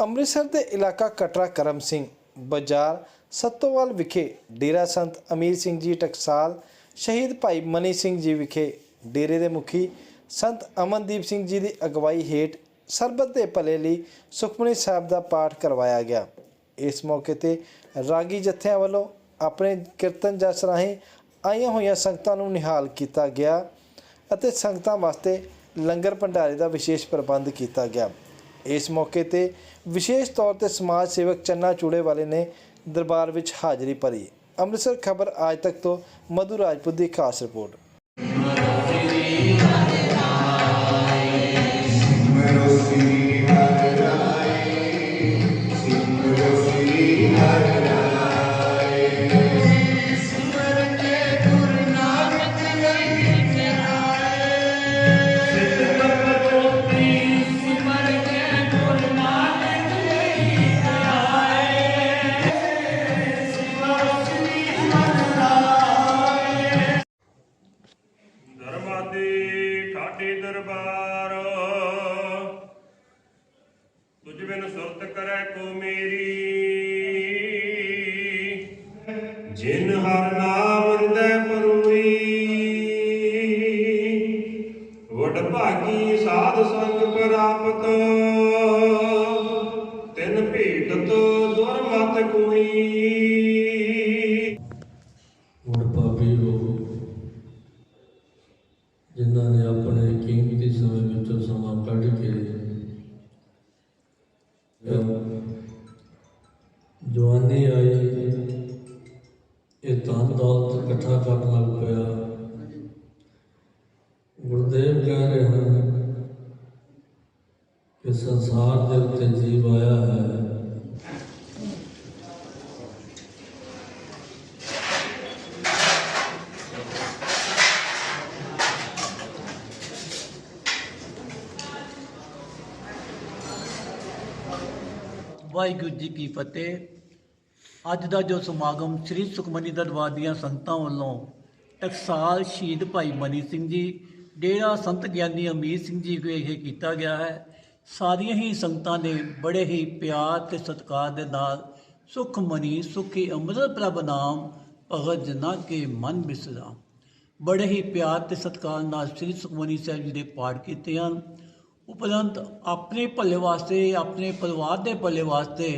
ਅੰਮ੍ਰਿਤਸਰ ਦੇ ਇਲਾਕਾ ਕਟਰਾ ਕਰਮ ਸਿੰਘ ਬਾਜ਼ਾਰ ਸੱਤੋਵਾਲ ਵਿਖੇ ਡੇਰਾ ਸੰਤ ਅਮੀਰ ਸਿੰਘ ਜੀ ਟਕਸਾਲ, ਸ਼ਹੀਦ ਭਾਈ ਮਨੀ ਸਿੰਘ ਜੀ ਵਿਖੇ ਡੇਰੇ ਦੇ ਮੁਖੀ ਸੰਤ ਅਮਨਦੀਪ ਸਿੰਘ ਜੀ ਦੀ ਅਗਵਾਈ ਹੇਠ ਸਰਬਤ ਦੇ ਭਲੇ ਲਈ ਸੁਖਮਨੀ ਸਾਹਿਬ ਦਾ ਪਾਠ ਕਰਵਾਇਆ ਗਿਆ। ਇਸ ਮੌਕੇ ਤੇ ਰਾਗੀ ਜਥਿਆਂ ਵੱਲੋਂ ਆਪਣੇ ਕੀਰਤਨ ਜਸ ਰਾਹੀਂ ਆਈਆਂ ਹੋਈਆਂ ਸੰਗਤਾਂ ਨੂੰ ਨਿਹਾਲ ਕੀਤਾ ਗਿਆ ਅਤੇ ਸੰਗਤਾਂ ਵਾਸਤੇ ਲੰਗਰ ਭੰਡਾਰੇ ਦਾ ਵਿਸ਼ੇਸ਼ ਪ੍ਰਬੰਧ ਕੀਤਾ ਗਿਆ। ਇਸ ਮੌਕੇ ਤੇ ਵਿਸ਼ੇਸ਼ ਤੌਰ ਤੇ ਸਮਾਜ ਸੇਵਕ ਚੰਨਾ ਚੂੜੇ ਵਾਲੇ ਨੇ ਦਰਬਾਰ ਵਿੱਚ ਹਾਜ਼ਰੀ ਭਰੀ। ਅੰਮ੍ਰਿਤਸਰ ਖਬਰ ਅੱਜ ਤੱਕ ਤੋਂ ਮਧੂ ਰਾਜਪੂਤ ਦੀ ਖਾਸ ਰਿਪੋਰਟ। ਧਰਮਾਦੀ ਠਾਠੀ ਦਰਬਾਰ। ਤੁਝ ਬਿਨ ਸੁਰਤ ਕਰੈ ਕੋ ਜਵਾਨੀ ਆਈ, ਇਹ ਧਨ ਦੌਲਤ ਇਕੱਠਾ ਕਰਨ ਲੱਗ ਪਿਆ। ਗੁਰਦੇਵ ਕਹਿ ਰਹੇ ਹਨ ਕਿ ਸੰਸਾਰ ਦੇ ਉੱਤੇ ਜੀਵ ਆਇਆ ਹੈ। ਵਾਹਿਗੁਰੂ ਜੀ ਕੀ ਫਤਿਹ। ਅੱਜ ਦਾ ਜੋ ਸਮਾਗਮ ਸ੍ਰੀ ਸੁਖਮਨੀ ਦਰਬਾਰ ਦੀਆਂ ਸੰਗਤਾਂ ਵੱਲੋਂ ਟਕਸਾਲ ਸ਼ਹੀਦ ਭਾਈ ਮਨੀ ਸਿੰਘ ਜੀ, ਡੇਰਾ ਸੰਤ ਗਿਆਨੀ ਅਮੀਰ ਸਿੰਘ ਜੀ ਇਹ ਕੀਤਾ ਗਿਆ ਹੈ। ਸਾਰੀਆਂ ਹੀ ਸੰਗਤਾਂ ਨੇ ਬੜੇ ਹੀ ਪਿਆਰ ਤੇ ਸਤਿਕਾਰ ਦੇ ਨਾਲ ਸੁਖਮਨੀ ਸੁਖੀ ਅੰਮ੍ਰਿਤ ਪ੍ਰਭ ਨਾਮ ਭਗਤ ਜਨਾ ਕੇ ਮਨ ਬਿਸਰਾ ਬੜੇ ਹੀ ਪਿਆਰ ਤੇ ਸਤਿਕਾਰ ਨਾਲ ਸ੍ਰੀ ਸੁਖਮਨੀ ਸਾਹਿਬ ਜੀ ਦੇ ਪਾਠ ਕੀਤੇ ਹਨ। ਉਪਰੰਤ ਆਪਣੇ ਭਲੇ ਵਾਸਤੇ, ਆਪਣੇ ਪਰਿਵਾਰ ਦੇ ਭਲੇ ਵਾਸਤੇ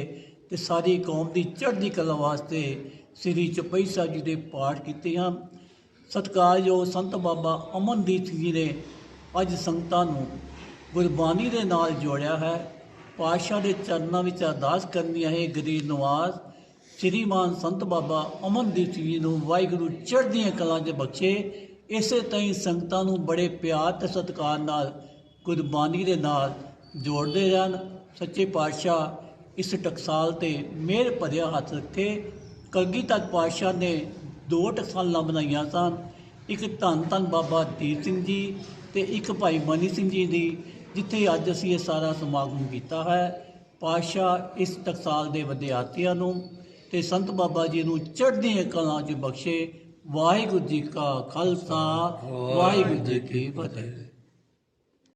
ਤੇ ਸਾਰੀ ਕੌਮ ਦੀ ਚੜ੍ਹਦੀ ਕਲਾ ਵਾਸਤੇ ਸ੍ਰੀ ਚੌਪਈ ਸਾਹਿਬ ਜੀ ਦੇ ਪਾਠ ਕੀਤੇ ਹਨ। ਸਤਿਕਾਰਯੋਗ ਸੰਤ ਬਾਬਾ ਅਮਨਦੀਪ ਜੀ ਨੇ ਅੱਜ ਸੰਗਤਾਂ ਨੂੰ ਗੁਰਬਾਣੀ ਦੇ ਨਾਲ ਜੋੜਿਆ ਹੈ। ਪਾਤਸ਼ਾਹ ਦੇ ਚਰਨਾਂ ਵਿੱਚ ਅਰਦਾਸ ਕਰਨੀ ਹੈ ਗਰੀਬ ਨਵਾਜ਼, ਸ੍ਰੀਮਾਨ ਸੰਤ ਬਾਬਾ ਅਮਨਦੀਪ ਜੀ ਨੂੰ ਵਾਹਿਗੁਰੂ ਚੜ੍ਹਦੀਆਂ ਕਲਾਂ 'ਚ ਬਖਸ਼ੇ। ਇਸੇ ਤਰ੍ਹਾਂ ਸੰਗਤਾਂ ਨੂੰ ਬੜੇ ਪਿਆਰ ਤੇ ਸਤਿਕਾਰ ਨਾਲ ਗੁਰਬਾਣੀ ਦੇ ਨਾਲ ਜੋੜਦੇ ਰਹਿਣ। ਸੱਚੇ ਪਾਤਸ਼ਾਹ ਇਸ ਟਕਸਾਲ ਤੇ ਮਿਹਰ ਭਰਿਆ ਹੱਥ ਰੱਖੇ। ਕਲਗੀਧਰ ਪਾਤਸ਼ਾਹ ਨੇ ਦੋ ਟਕਸਾਲਾਂ ਬਣਾਈਆਂ ਸਨ। ਇੱਕ ਧੰਨ ਧੰਨ ਬਾਬਾ ਦੀਪ ਸਿੰਘ ਜੀ ਤੇ ਇੱਕ ਭਾਈ ਮਨੀ ਸਿੰਘ ਜੀ ਦੀ, ਜਿੱਥੇ ਅੱਜ ਅਸੀਂ ਇਹ ਸਾਰਾ ਸਮਾਗਮ ਕੀਤਾ ਹੈ। ਪਾਤਸ਼ਾਹ ਇਸ ਟਕਸਾਲ ਦੇ ਵਿਦਿਆਰਥੀਆਂ ਨੂੰ ਤੇ ਸੰਤ ਬਾਬਾ ਜੀ ਨੂੰ ਚੜ੍ਹਦੀਆਂ ਕਲਾਂ 'ਚ ਬਖਸ਼ੇ। ਵਾਹਿਗੁਰੂ ਜੀ ਕਾ ਖਾਲਸਾ, ਵਾਹਿਗੁਰੂ ਜੀ ਕੀ ਫਤਿਹ।